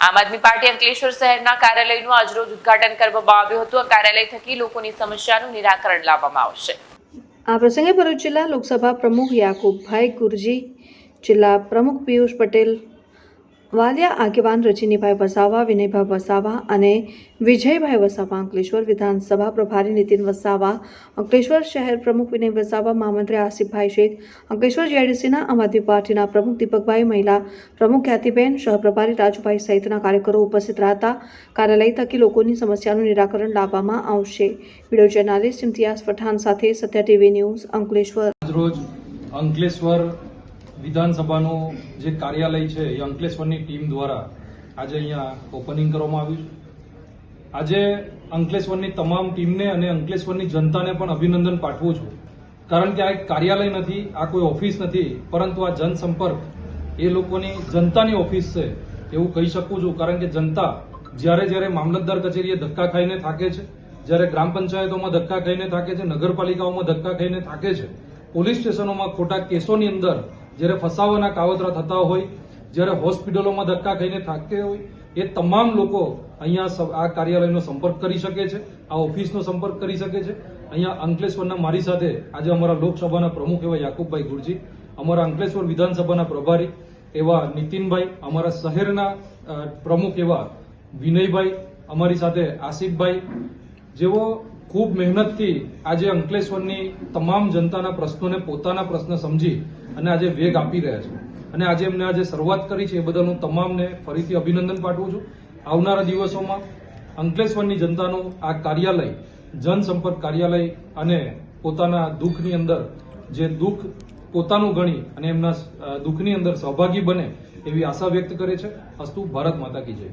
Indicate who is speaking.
Speaker 1: આમ આદમી પાર્ટી અંકલેશ્વર શહેરના કાર્યાલયનું આજરોજ ઉદ્ઘાટન કરવામાં આવ્યું હતું. આ કાર્યાલય થકી લોકોની સમસ્યાનું નિરાકરણ લાવવામાં આવશે.
Speaker 2: આ પ્રસંગે ભરૂચ જિલ્લા લોકસભા પ્રમુખ યાકુબભાઈ ગુરજી જિલ્લા પ્રમુખ પિયુષ પટેલ વાલિયા આગેવાન રજનીભાઈ વસાવા, વિનયભાઈ વસાવા અને વિજયભાઈ વસાવા, અંકલેશ્વર વિધાનસભા પ્રભારી નીતિન વસાવા, અંકલેશ્વર શહેર પ્રમુખ વિનય વસાવા મહામંત્રી આસિફભાઈ શેખ, અંકલેશ્વર જેડીસીના આમ આદમી પાર્ટીના પ્રમુખ દીપકભાઈ મહિલા, પ્રમુખ ખ્યાતિબેન, સહપ્રભારી રાજુભાઈ સહિતના કાર્યકરો ઉપસ્થિત રહેતા. કાર્યાલય થકી લોકોની સમસ્યાનું નિરાકરણ લાવવામાં આવશે. વીડિયો જર્નાલિસ્ટ ઇમ્તિયાઝ પઠાણ સાથે સત્ય ટીવી ન્યૂઝ અંકલેશ્વર.
Speaker 3: અંકલેશ્વર વિધાનસભાનું જે કાર્યાલય છે એ અંકલેશ્વરની ટીમ દ્વારા આજે અહીંયા ઓપનિંગ કરવામાં આવ્યું છે. આજે અંકલેશ્વરની તમામ ટીમને અને અંકલેશ્વરની જનતાને પણ અભિનંદન પાઠવું છું. કારણ કે આ એક કાર્યાલય નથી, આ કોઈ ઓફિસ નથી, પરંતુ આ જનસંપર્ક એ લોકોની જનતાની ઓફિસ છે એવું કહી શકું છું. કારણ કે જનતા જ્યારે જ્યારે મામલતદાર કચેરીએ ધક્કા ખાઈને થાકે છે, જ્યારે ગ્રામ પંચાયતોમાં ધક્કા ખાઈને થાકે છે, નગરપાલિકાઓમાં ધક્કા ખાઈને થાકે છે, પોલીસ સ્ટેશનોમાં ખોટા કેસોની અંદર જ્યારે ફસાવાના કાવતરા થતા હોય, જ્યારે હોસ્પિટલોમાં ધક્કા ખાઈને થાકતા હોય, એ તમામ લોકો અહીંયા આ કાર્યાલયનો સંપર્ક કરી શકે છે, આ ઓફિસનો સંપર્ક કરી શકે છે. અહીંયા અંકલેશ્વરના મારી સાથે આજે અમારા લોકસભાના પ્રમુખ એવા યાકુબભાઈ ગુરજી, અમારા અંકલેશ્વર વિધાનસભાના પ્રભારી એવા નીતિનભાઈ, અમારા શહેરના પ્રમુખ એવા વિનયભાઈ, અમારી સાથે આસિફભાઈ જેઓ ખૂબ મહેનતથી આજે અંકલેશ્વરની તમામ જનતાના પ્રશ્નોને પોતાના પ્રશ્ન સમજી અને આજે વેગ આપી રહ્યા છે. અને આજે એમને આજે શરૂઆત કરી છે એ બદલ હું તમામને ફરીથી અભિનંદન પાઠવું છું. આવનારા દિવસોમાં અંકલેશ્વરની જનતાનું આ કાર્યાલય, જનસંપર્ક કાર્યાલય અને પોતાના દુઃખની અંદર જે દુઃખ પોતાનું ગણી અને એમના દુઃખની અંદર સહભાગી બને એવી આશા વ્યક્ત કરે છે. અસ્તુ ભારત માતા કી જય.